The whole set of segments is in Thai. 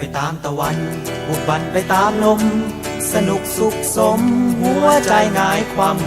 ไปตามตะวันบุกบันไปตามลม สนุกสุขสม หัวใจหงายความ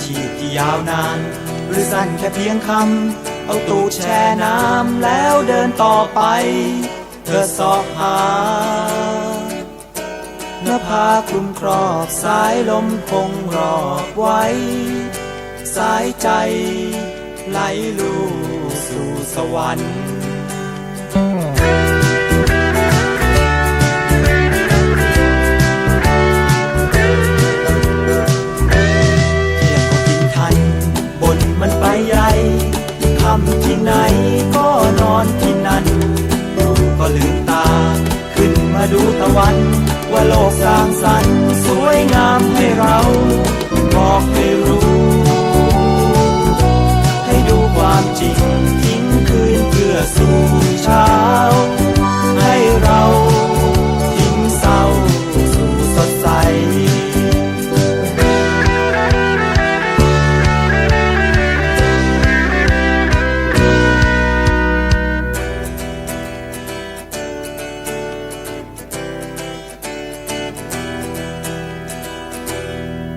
ชีพที่ยาวนาน หรือสั้นแค่เพียงคำ เอาตูดแช่น้ำแล้วเดินต่อไป เธอสอบหาเนื้อผ้าคลุมครอบสายลมคงรอบไว้ สายใจไหลลูสู่สวรรค์ ไหนก็นอนที่นั่นดูก็ลืมตา ขึ้นมาดูตะวัน ว่าโลกสร้างสรรค์สวยงามให้เรา บอกให้รู้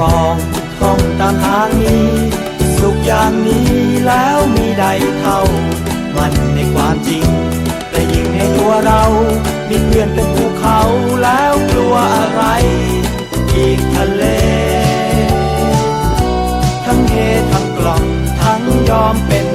ปองท่องตามทางนี้ สุขอย่างนี้แล้วมีใดเท่า มันในความจริง แต่ยิ่งในตัวเรา มีเพื่อนเป็นภูเขาแล้วกลัวอะไร อีกทะเล ทั้งเฮทั้งกล่องทั้งยอมเป็น